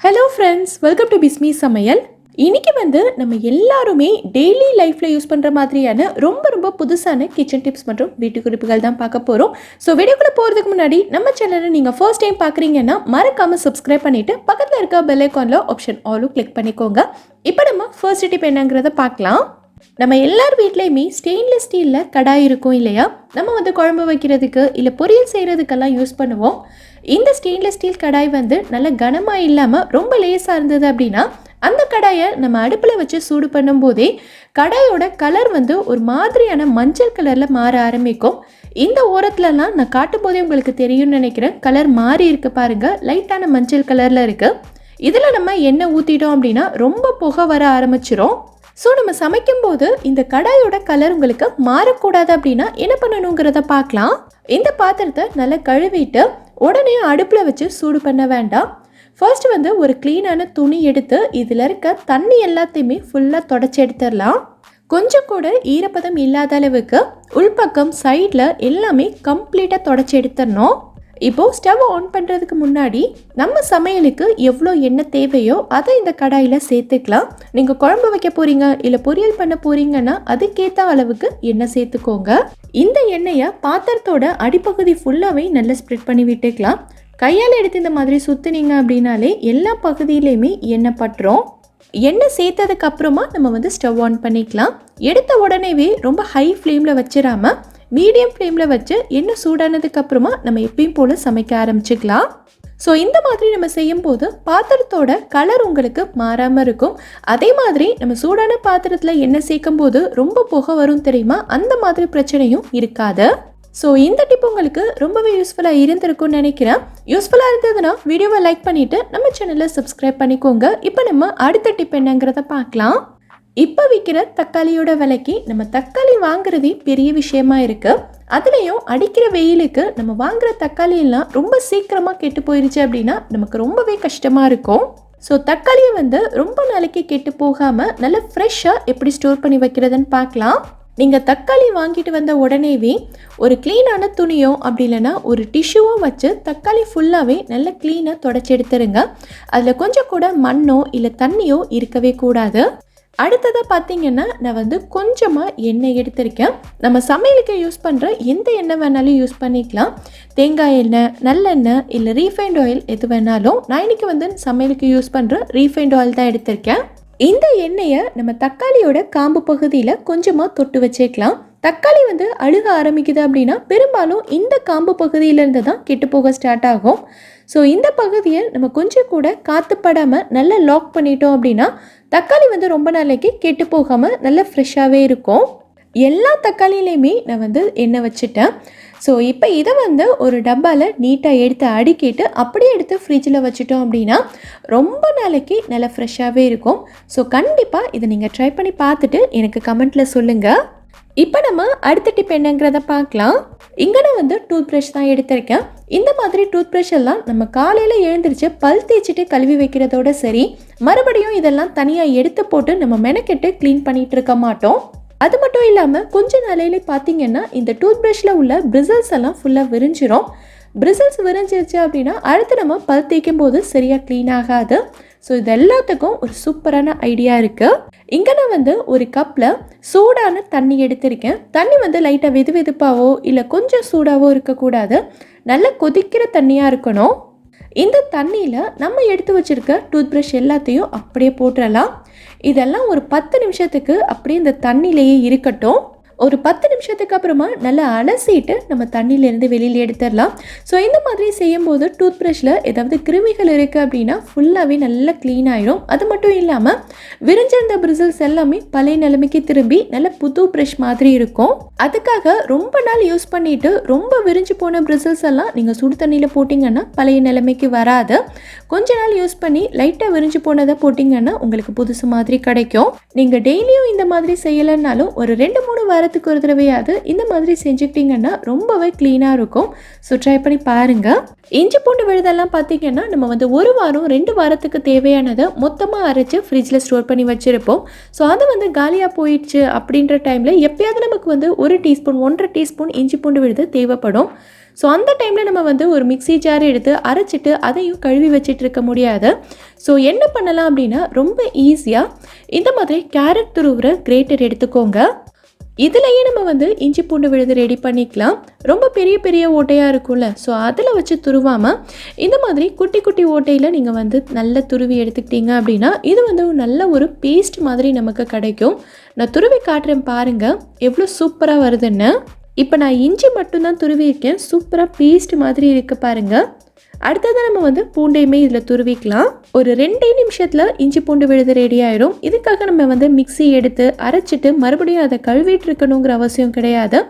Hello friends welcome to Bismi சமையல் இன்னைக்கு வந்து நம்ம எல்லாருமே டெய்லி லைஃப்பில் யூஸ் பண்ணுற மாதிரியான ரொம்ப ரொம்ப புதுசான கிச்சன் டிப்ஸ் மற்றும் வீட்டு குறிப்புகள் தான் பார்க்க போகிறோம் ஸோ வீடியோக்குள்ளே போகிறதுக்கு முன்னாடி நம்ம சேனலை நீங்கள் ஃபர்ஸ்ட் டைம் பார்க்குறீங்கன்னா மறக்காமல் சப்ஸ்கிரைப் பண்ணிவிட்டு பக்கத்தில் இருக்க பெல் ஐக்கானில் ஆப்ஷன் ஆலும் கிளிக் பண்ணிக்கோங்க. இப்போ நம்ம ஃபர்ஸ்ட் டிப் என்னங்கிறத பார்க்கலாம். நம்ம எல்லார் வீட்லேயுமே ஸ்டெயின்லெஸ் ஸ்டீலில் கடாய் இருக்கும் இல்லையா? நம்ம வந்து குழம்பு வைக்கிறதுக்கு இல்லை பொரியல் செய்கிறதுக்கெல்லாம் யூஸ் பண்ணுவோம். இந்த ஸ்டெயின்லெஸ் ஸ்டீல் கடாய் வந்து நல்ல கனமாக இல்லாமல் ரொம்ப லேசாக இருந்தது அப்படின்னா அந்த கடாயை நம்ம அடுப்பில் வச்சு சூடு பண்ணும்போதே கடாயோட கலர் வந்து ஒரு மாதிரியான மஞ்சள் கலரில் மாற ஆரம்பிக்கும். இந்த ஓரத்துலலாம் நான் காட்டும் போதே உங்களுக்கு தெரியும்னு நினைக்கிறேன். கலர் மாறி இருக்கு பாருங்கள் லைட்டான மஞ்சள் கலரில் இருக்குது இதில் நம்ம எண்ணெய் ஊற்றிட்டோம் அப்படின்னா ரொம்ப புகை வர ஆரம்பிச்சிரும். ஸோ நம்ம சமைக்கும்போது இந்த கடாயோட கலர் உங்களுக்கு மாறக்கூடாது அப்படின்னா என்ன பண்ணணுங்கிறத பார்க்கலாம். இந்த பாத்திரத்தை நல்லா கழுவிட்டு உடனே அடுப்பில் வச்சு சூடு பண்ண வேண்டாம். ஃபர்ஸ்ட் வந்து ஒரு க்ளீனான துணி எடுத்து இதில் இருக்க தண்ணி எல்லாத்தையுமே ஃபுல்லாக தொடச்சி எடுத்துடலாம். கொஞ்சம் கூட ஈரப்பதம் இல்லாத அளவுக்கு உள்பக்கம் சைடில் எல்லாமே கம்ப்ளீட்டாக தொடச்சி எடுத்துடணும். இப்போது ஸ்டவ் ஆன் பண்ணுறதுக்கு முன்னாடி நம்ம சமையலுக்கு எவ்வளோ எண்ணெய் தேவையோ அதை இந்த கடாயில் சேர்த்துக்கலாம். நீங்கள் குழம்பு வைக்க போகிறீங்க இல்லை பொரியல் பண்ண போகிறீங்கன்னா அதுக்கேற்ற அளவுக்கு எண்ணெய் சேர்த்துக்கோங்க. இந்த எண்ணெயை பாத்திரத்தோட அடிப்பகுதி ஃபுல்லாகவே நல்லா ஸ்ப்ரெட் பண்ணி விட்டுக்கலாம். கையால் எடுத்து இந்த மாதிரி சுற்றுனீங்க அப்படின்னாலே எல்லா பகுதியிலையுமே எண்ணெய் பட்டுரும். எண்ணெய் சேர்த்ததுக்கு அப்புறமா நம்ம வந்து ஸ்டவ் ஆன் பண்ணிக்கலாம். எடுத்த உடனேவே ரொம்ப ஹை ஃப்ளேமில் வச்சிடாம மீடியம் ஃப்ளேமில் வச்சு எண்ணெய் சூடானதுக்கு அப்புறமா நம்ம எப்பயும் போல் சமைக்க ஆரம்பிச்சுக்கலாம். ஸோ இந்த மாதிரி நம்ம செய்யும்போது பாத்திரத்தோட கலர் உங்களுக்கு மாறாமல் இருக்கும். அதே மாதிரி நம்ம சூடான பாத்திரத்தில் எண்ணெய் சேர்க்கும் போது ரொம்ப புகை வரும் தெரியுமா? அந்த மாதிரி பிரச்சனையும் இருக்காது. ஸோ இந்த டிப் உங்களுக்கு ரொம்பவே யூஸ்ஃபுல்லாக இருந்திருக்கும்னு நினைக்கிறேன். யூஸ்ஃபுல்லாக இருந்ததுன்னா வீடியோவை லைக் பண்ணிவிட்டு நம்ம சேனலை சப்ஸ்கிரைப் பண்ணிக்கோங்க. இப்போ நம்ம அடுத்த டிப் என்னங்கிறத பார்க்கலாம். இப்போ விற்கிற தக்காளியோட விலைக்கு நம்ம தக்காளி வாங்குறதே பெரிய விஷயமா இருக்கு. அதுலேயும் அடிக்கிற வெயிலுக்கு நம்ம வாங்குற தக்காளி எல்லாம் ரொம்ப சீக்கிரமாக கெட்டு போயிருச்சு அப்படின்னா நமக்கு ரொம்பவே கஷ்டமாக இருக்கும். ஸோ தக்காளியை வந்து ரொம்ப நாளைக்கு கெட்டு போகாமல் நல்ல ஃப்ரெஷ்ஷாக எப்படி ஸ்டோர் பண்ணி வைக்கிறதுன்னு பார்க்கலாம். நீங்கள் தக்காளி வாங்கிட்டு வந்த உடனேவே ஒரு க்ளீனான துணியோ அப்படி இல்லைன்னா ஒரு டிஷ்யூவோ வச்சு தக்காளி ஃபுல்லாகவே நல்ல க்ளீனாக தொடச்சி எடுத்துருங்க. அதில் கொஞ்சம் கூட மண்ணோ இல்லை தண்ணியோ இருக்கவே கூடாது. அடுத்ததாக பார்த்தீங்கன்னா நான் வந்து கொஞ்சமாக எண்ணெய் எடுத்திருக்கேன். நம்ம சமையலுக்கு யூஸ் பண்ணுற எந்த எண்ணெய் வேணாலும் யூஸ் பண்ணிக்கலாம். தேங்காய் எண்ணெய் நல்லெண்ணெய் இல்லை ரீஃபைண்ட் ஆயில் எது வேணாலும். நான் இன்னைக்கு வந்து சமையலுக்கு யூஸ் பண்ணுற ரீஃபைண்ட் ஆயில் தான் எடுத்திருக்கேன். இந்த எண்ணெயை நம்ம தக்காளியோட காம்பு பகுதியில் கொஞ்சமாக தொட்டு வச்சுக்கலாம். தக்காளி வந்து அழுக ஆரம்பிக்குது அப்படின்னா பெரும்பாலும் இந்த காம்பு பகுதியிலேருந்து தான் கெட்டு போக ஸ்டார்ட் ஆகும். ஸோ இந்த பகுதியை நம்ம கொஞ்சம் கூட காற்றுப்படாமல் நல்லா லாக் பண்ணிட்டோம் அப்படின்னா தக்காளி வந்து ரொம்ப நாளைக்கு கெட்டு போகாமல் நல்லா ஃப்ரெஷ்ஷாகவே இருக்கும். எல்லா தக்காளியிலையுமே நான் வந்து எண்ணெய் வச்சுட்டேன். ஸோ இப்போ இதை வந்து ஒரு டப்பாவில் நீட்டாக எடுத்து அடுக்கிட்டு அப்படியே எடுத்து ஃப்ரிட்ஜில் வச்சுட்டோம் அப்படின்னா ரொம்ப நாளைக்கு நல்லா ஃப்ரெஷ்ஷாகவே இருக்கும். ஸோ கண்டிப்பாக இதை நீங்கள் ட்ரை பண்ணி பார்த்துட்டு எனக்கு கமெண்ட்டில் சொல்லுங்கள் இப்போ நம்ம அடுத்த டிப் என்னங்கிறத பார்க்கலாம். இங்கே நான் வந்து டூத் ப்ரஷ் தான் எடுத்திருக்கேன். இந்த மாதிரி டூத் ப்ரஷ் எல்லாம் நம்ம காலையில் எழுந்திரிச்சு பல் தேய்ச்சிட்டு கழுவி வைக்கிறதோட சரி மறுபடியும் இதெல்லாம் தனியாக எடுத்து போட்டு நம்ம மெனக்கெட்டு க்ளீன் பண்ணிகிட்டு இருக்க மாட்டோம். அது மட்டும் இல்லாமல் கொஞ்ச நாளையில பார்த்தீங்கன்னா இந்த டூத் ப்ரஷ்ல உள்ள பிரிசல்ஸ் எல்லாம் ஃபுல்லாக விரிஞ்சிரும். பிரிசல்ஸ் விரைஞ்சிருச்சு அப்படின்னா அடுத்து நம்ம பல் தேய்க்கும் போது சரியாக க்ளீன் ஆகாது. ஸோ இது எல்லாத்துக்கும் ஒரு சூப்பரான ஐடியா இருக்குது இங்கே நான் வந்து ஒரு கப்பில் சூடான தண்ணி எடுத்திருக்கேன். தண்ணி வந்து லைட்டாக வெது வெதுப்பாவோ இல்லை கொஞ்சம் சூடாவோ இருக்கக்கூடாது. நல்லா கொதிக்கிற தண்ணியாக இருக்கணும். இந்த தண்ணியில் நம்ம எடுத்து வச்சிருக்க டூத் ப்ரஷ் எல்லாத்தையும் அப்படியே போட்டுடலாம் இதெல்லாம் ஒரு பத்து நிமிஷத்துக்கு அப்படியே இந்த தண்ணியிலேயே இருக்கட்டும். ஒரு பத்து நிமிஷத்துக்கு அப்புறமா நல்லா அலசிட்டு நம்ம தண்ணியிலேருந்து வெளியில் எடுத்துடலாம். ஸோ இந்த மாதிரி செய்யும்போது டூத் ப்ரஷில் ஏதாவது கிருமிகள் இருக்குது அப்படின்னா ஃபுல்லாகவே நல்லா க்ளீன் ஆகிடும் அது மட்டும் இல்லாமல் விரிஞ்சிருந்த பிரிசல்ஸ் எல்லாமே பழைய நிலைமைக்கு திரும்பி நல்ல புது ப்ரஷ் மாதிரி இருக்கும். அதுக்காக ரொம்ப நாள் யூஸ் பண்ணிட்டு ரொம்ப விரிஞ்சு போன பிரிசல்ஸ் எல்லாம் நீங்கள் சுடு தண்ணியில் போட்டிங்கன்னா பழைய நிலைமைக்கு வராது. கொஞ்ச நாள் யூஸ் பண்ணி லைட்டாக விரிஞ்சு போனதை போட்டிங்கன்னா உங்களுக்கு புதுசு மாதிரி கிடைக்கும். நீங்கள் டெய்லியும் இந்த மாதிரி செய்யலைன்னாலும் ஒரு ரெண்டு மூணு வாரத்துக்கு ஒரு தடவையாவது இந்த மாதிரி செஞ்சுக்கிட்டிங்கன்னா ரொம்பவே க்ளீனாக இருக்கும். ஸோ ட்ரை பண்ணி பாருங்கள் இஞ்சி பூண்டு விழுதெல்லாம் பார்த்தீங்கன்னா நம்ம வந்து ஒரு வாரம் ரெண்டு வாரத்துக்கு தேவையானதை மொத்தமாக அரைச்சி ஃப்ரிட்ஜில் ஸ்டோர் பண்ணி வச்சுருப்போம். ஸோ அது வந்து காலியாக போயிடுச்சு அப்படின்ற டைமில் எப்பயாவது நமக்கு வந்து ஒரு டீஸ்பூன் ஒன்றரை டீஸ்பூன் இஞ்சி பூண்டு விழுது தேவைப்படும். ஸோ அந்த டைமில் நம்ம வந்து ஒரு மிக்ஸி ஜார் எடுத்து அரைச்சிட்டு அதையும் கழுவி வச்சிட்டு இருக்க முடியாது. ஸோ என்ன பண்ணலாம் அப்படின்னா ரொம்ப ஈஸியாக இந்த மாதிரி கேரட் துருவுற கிரேட்டர் எடுத்துக்கோங்க. இதுலேயே நம்ம வந்து இஞ்சி பூண்டு விழுது ரெடி பண்ணிக்கலாம். ரொம்ப பெரிய பெரிய ஓட்டையாக இருக்கும்ல. ஸோ அதில் வச்சு துருவாமல் இந்த மாதிரி குட்டி குட்டி ஓட்டையில் நீங்கள் வந்து நல்ல துருவி எடுத்துக்கிட்டீங்க அப்படின்னா இது வந்து ஒரு நல்ல ஒரு பேஸ்ட் மாதிரி நமக்கு கிடைக்கும். நான் துருவி காட்டுறேன் பாருங்கள் எவ்வளோ சூப்பராக வருதுன்னு. இப்போ நான் இஞ்சி மட்டும்தான் துருவியிருக்கேன். சூப்பராக பேஸ்ட் மாதிரி இருக்குது பாருங்கள் அடுத்ததாக நம்ம வந்து பூண்டையுமே இதில் துருவிக்கலாம். ஒரு ரெண்டே நிமிஷத்தில் இஞ்சி பூண்டு விழுது ரெடி ஆயிடும் இதுக்காக நம்ம வந்து மிக்ஸி எடுத்து அரைச்சிட்டு மறுபடியும் அதை கழுவிட்டு இருக்கணுங்கிற அவசியம் கிடையாது.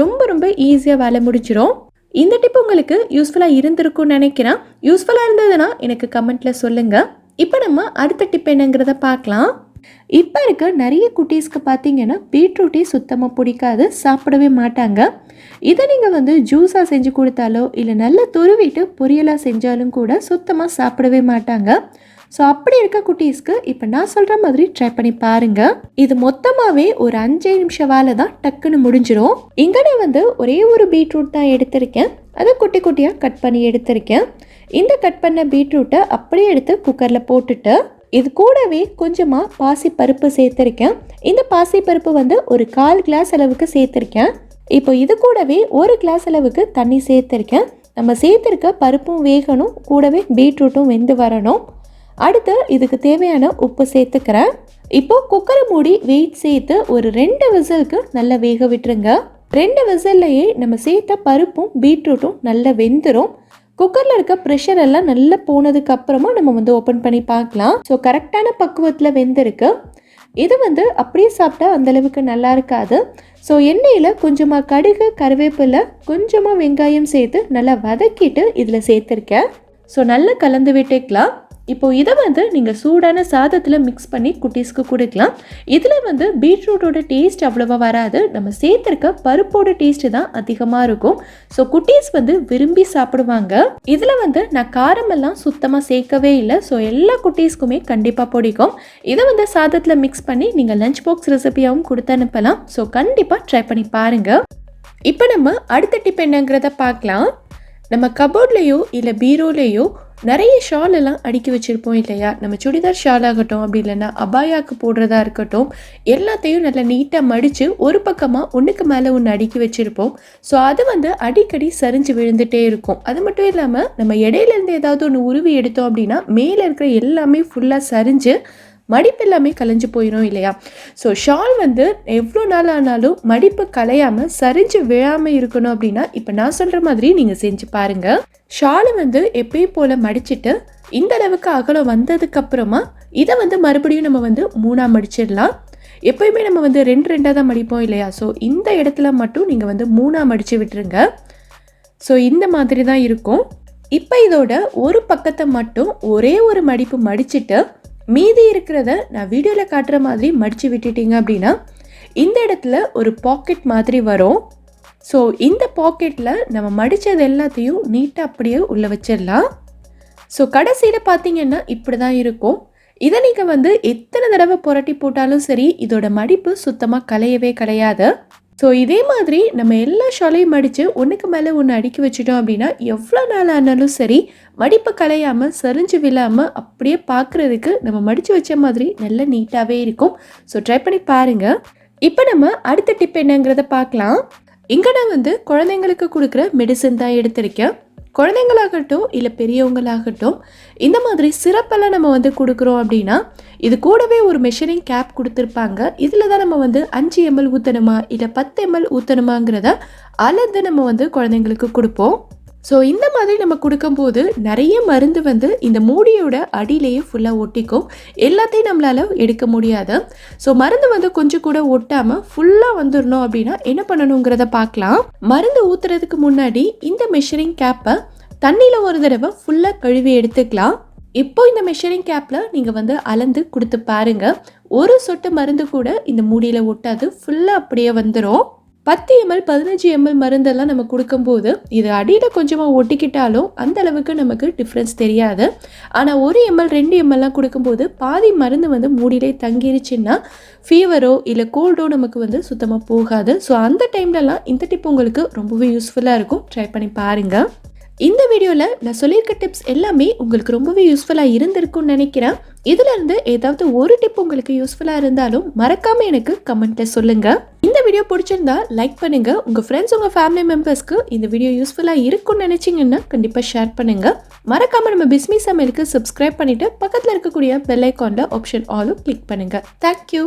ரொம்ப ரொம்ப ஈஸியாக வேலை முடிஞ்சிடும் இந்த டிப் உங்களுக்கு யூஸ்ஃபுல்லாக இருந்திருக்கும்னு நினைக்கிறேன். யூஸ்ஃபுல்லாக இருந்ததுன்னா எனக்கு கமெண்ட்டில் சொல்லுங்கள் இப்போ நம்ம அடுத்த டிப் என்னங்கிறத பார்க்கலாம். இப்போ இருக்க நிறைய குட்டீஸ்க்கு பார்த்தீங்கன்னா பீட்ரூட்டே சுத்தமாக பிடிக்காது சாப்பிடவே மாட்டாங்க. இதை நீங்கள் வந்து ஜூஸாக செஞ்சு கொடுத்தாலோ இல்லை நல்லா துருவிட்டு பொரியலாக செஞ்சாலும் கூட சுத்தமாக சாப்பிடவே மாட்டாங்க. ஸோ அப்படி இருக்க குட்டீஸ்க்கு இப்போ நான் சொல்கிற மாதிரி ட்ரை பண்ணி பாருங்கள் இது மொத்தமாகவே ஒரு அஞ்சே நிமிஷம் வேலை தான் டக்குன்னு முடிஞ்சிடும் இங்கே நான் வந்து ஒரே ஒரு பீட்ரூட் தான் எடுத்திருக்கேன். அதை குட்டி குட்டியாக கட் பண்ணி எடுத்திருக்கேன். இந்த கட் பண்ண பீட்ரூட்டை அப்படியே எடுத்து குக்கரில் போட்டுட்டு இது கூடவே கொஞ்சமாக பாசிப்பருப்பு சேர்த்துருக்கேன். இந்த பாசிப்பருப்பு வந்து ஒரு கால் கிளாஸ் அளவுக்கு சேர்த்துருக்கேன். இப்போ இது கூடவே ஒரு கிளாஸ் அளவுக்கு தண்ணி சேர்த்துருக்கேன். நம்ம சேர்த்துருக்க பருப்பும் வேகணும் கூடவே பீட்ரூட்டும் வெந்து வரணும். அடுத்து இதுக்கு தேவையான உப்பு சேர்த்துக்கிறேன். இப்போ குக்கரை மூடி வெயிட் சேர்த்து ஒரு ரெண்டு விசிலுக்கு நல்லா வேக விட்டுருங்க. ரெண்டு விசில்லையே நம்ம சேர்த்த பருப்பும் பீட்ரூட்டும் நல்லா வெந்துடும் குக்கரில் இருக்க ப்ரெஷர் எல்லாம் நல்லா போனதுக்கு அப்புறமா நம்ம வந்து ஓப்பன் பண்ணி பார்க்கலாம். ஸோ கரெக்டான பக்குவத்தில் வெந்திருக்கு. இது வந்து அப்படியே சாப்பிட்டா அந்தளவுக்கு நல்லா இருக்காது. ஸோ எண்ணெயில் கொஞ்சமாக கடுகு கருவேப்பிலை கொஞ்சமாக வெங்காயம் சேர்த்து நல்லா வதக்கிட்டு இதில் சேர்த்துருக்கேன். ஸோ நல்லா கலந்து விட்டுக்கலாம். இப்போது இதை வந்து நீங்கள் சூடான சாதத்தில் மிக்ஸ் பண்ணி குட்டீஸ்க்கு கொடுக்கலாம். இதில் வந்து பீட்ரூட்டோட டேஸ்ட் அவ்வளோவா வராது. நம்ம சேர்த்துருக்க பருப்போட டேஸ்ட் தான் அதிகமாக இருக்கும். ஸோ குட்டீஸ் வந்து விரும்பி சாப்பிடுவாங்க. இதில் வந்து நான் காரமெல்லாம் சுத்தமாக சேர்க்கவே இல்லை. ஸோ எல்லா குட்டீஸ்க்குமே கண்டிப்பாக பிடிக்கும். இதை வந்து சாதத்தில் மிக்ஸ் பண்ணி நீங்கள் லஞ்ச் பாக்ஸ் ரெசிபியாகவும் கொடுத்து அனுப்பலாம். ஸோ கண்டிப்பாக ட்ரை பண்ணி பாருங்கள் இப்போ நம்ம அடுத்த டிப் என்னங்கிறத பார்க்கலாம். நம்ம கபோர்ட்லேயோ இல்லை பீரோலேயோ நிறைய ஷால் எல்லாம் அடுக்கி வச்சுருப்போம் இல்லையா? நம்ம சுடிதார் ஷால் ஆகட்டும் அப்படி இல்லைன்னா அபாயாக்கு போடுறதா இருக்கட்டும் எல்லாத்தையும் நல்லா நீட்டாக மடித்து ஒரு பக்கமாக ஒன்றுக்கு மேலே ஒன்று அடுக்கி வச்சுருப்போம். ஸோ அது வந்து அடிக்கடி சரிஞ்சு விழுந்துகிட்டே இருக்கும். அது மட்டும் இல்லாமல் நம்ம இடையிலேருந்து ஏதாவது ஒன்று உருவி எடுத்தோம் அப்படின்னா மேலே இருக்கிற எல்லாமே ஃபுல்லாக சரிஞ்சு மடிப்பு எல்லாமே கலைஞ்சு போயிடும் இல்லையா? ஸோ ஷால் வந்து எவ்வளோ நாள் ஆனாலும் மடிப்பு கலையாமல் சரிஞ்சு விழாமல் இருக்கணும் அப்படின்னா இப்போ நான் சொல்கிற மாதிரி நீங்கள் செஞ்சு பாருங்கள் ஷாலை வந்து எப்பயும் போல் மடிச்சிட்டு இந்த அளவுக்கு அகலம் வந்ததுக்கப்புறமா இதை வந்து மறுபடியும் நம்ம வந்து மூணாக மடிச்சிடலாம். எப்பயுமே நம்ம வந்து ரெண்டு ரெண்டாக தான் மடிப்போம் இல்லையா? ஸோ இந்த இடத்துல மட்டும் நீங்கள் வந்து மூணாக மடித்து விட்டுருங்க. ஸோ இந்த மாதிரி தான் இருக்கும். இப்போ இதோட ஒரு பக்கத்தை மட்டும் ஒரே ஒரு மடிப்பு மடிச்சிட்டு மீதி இருக்கிறத நான் வீடியோவில் காட்டுற மாதிரி மடித்து விட்டுட்டீங்க அப்படின்னா இந்த இடத்துல ஒரு பாக்கெட் மாதிரி வரும். ஸோ இந்த பாக்கெட்டில் நம்ம மடித்தது எல்லாத்தையும் நீட்டாக அப்படியே உள்ளே வச்சிடலாம். ஸோ கடைசியில் பார்த்தீங்கன்னா இப்படி தான் இருக்கும். இதை நீங்கள் வந்து எத்தனை தடவை புரட்டி போட்டாலும் சரி இதோட மடிப்பு சுத்தமாக கலையவே கிடையாது ஸோ இதே மாதிரி நம்ம எல்லா ஷாலையும் மடித்து ஒன்றுக்கு மேலே ஒன்று அடுக்கி வச்சிட்டோம் அப்படின்னா எவ்வளோ நாள் ஆனாலும் சரி மடிப்பு கலையாமல் சரிஞ்சு விழாமல் அப்படியே பார்க்குறதுக்கு நம்ம மடித்து வச்ச மாதிரி நல்ல நீட்டாகவே இருக்கும். ஸோ ட்ரை பண்ணி பாருங்கள் இப்போ நம்ம அடுத்த டிப் என்னங்கிறத பார்க்கலாம். இங்கே நான் வந்து குழந்தைங்களுக்கு கொடுக்குற மெடிசன் தான் எடுத்திருக்கேன். குழந்தைங்களாகட்டும் இல்லை பெரியவங்களாகட்டும் இந்த மாதிரி சிறப்பெல்லாம் நம்ம வந்து கொடுக்குறோம் அப்படின்னா இது கூடவே ஒரு மெஷரிங் கேப் கொடுத்துருப்பாங்க. இதில் தான் நம்ம வந்து அஞ்சு எம்எல் ஊற்றணுமா இல்லை பத்து எம்எல் ஊற்றணுமாங்கிறத அளந்து நம்ம வந்து குழந்தைங்களுக்கு கொடுப்போம். ஸோ இந்த மாதிரி நம்ம கொடுக்கும்போது நிறைய மருந்து வந்து இந்த மூடியோட அடியிலேயே ஃபுல்லாக ஒட்டிக்கும். எல்லாத்தையும் நம்மளால் எடுக்க முடியாது. ஸோ மருந்து வந்து கொஞ்சம் கூட ஒட்டாமல் ஃபுல்லாக வந்துடணும் அப்படின்னா என்ன பண்ணணுங்கிறத பார்க்கலாம். மருந்து ஊற்றுறதுக்கு முன்னாடி இந்த மெஷரிங் கேப்பை தண்ணியில் ஒரு தடவை ஃபுல்லாக கழுவி எடுத்துக்கலாம். இப்போ இந்த மெஷரிங் கேப்பில் நீங்கள் வந்து அளந்து கொடுத்து பாருங்க. ஒரு சொட்டு மருந்து கூட இந்த மூடியில் ஒட்டாது. ஃபுல்லாக அப்படியே வந்துடும் பத்து எம்எல் பதினஞ்சு எம்எல் மருந்தெல்லாம் நம்ம கொடுக்கும்போது இது அடியில் கொஞ்சமாக ஒட்டிக்கிட்டாலும் அந்த அளவுக்கு நமக்கு டிஃப்ரென்ஸ் தெரியாது. ஆனால் ஒரு எம்எல் ரெண்டு எம்எல்லாம் கொடுக்கும்போது பாதி மருந்து வந்து மூடியிலே தங்கிருச்சுன்னா ஃபீவரோ இல்லை கோல்டோ நமக்கு வந்து சுத்தமாக போகாது. ஸோ அந்த டைம்லலாம் இந்த டிப் உங்களுக்கு ரொம்பவே யூஸ்ஃபுல்லாக இருக்கும். ட்ரை பண்ணி பாருங்கள் இந்த வீடியோவில் நான் சொல்லியிருக்க டிப்ஸ் எல்லாமே உங்களுக்கு ரொம்பவே யூஸ்ஃபுல்லாக இருந்திருக்கும்னு நினைக்கிறேன். இதிலிருந்து ஏதாவது ஒரு டிப் உங்களுக்கு யூஸ்ஃபுல்லாக இருந்தாலும் மறக்காமல் எனக்கு கமெண்ட்டில் சொல்லுங்கள் இந்த வீடியோ பிடிச்சிருந்தா லைக் பண்ணுங்கள் உங்கள் ஃப்ரெண்ட்ஸ் உங்கள் ஃபேமிலி மெம்பர்ஸ்க்கு இந்த வீடியோ யூஸ்ஃபுல்லாக இருக்கும்னு நினச்சிங்கன்னா கண்டிப்பாக ஷேர் பண்ணுங்கள் மறக்காமல் நம்ம பிஸ்மி சமையலுக்கு சப்ஸ்கிரைப் பண்ணிவிட்டு பக்கத்தில் இருக்கக்கூடிய பெல் ஐக்கானில் ஆப்ஷன் ஆலும் கிளிக் பண்ணுங்கள் தேங்க்யூ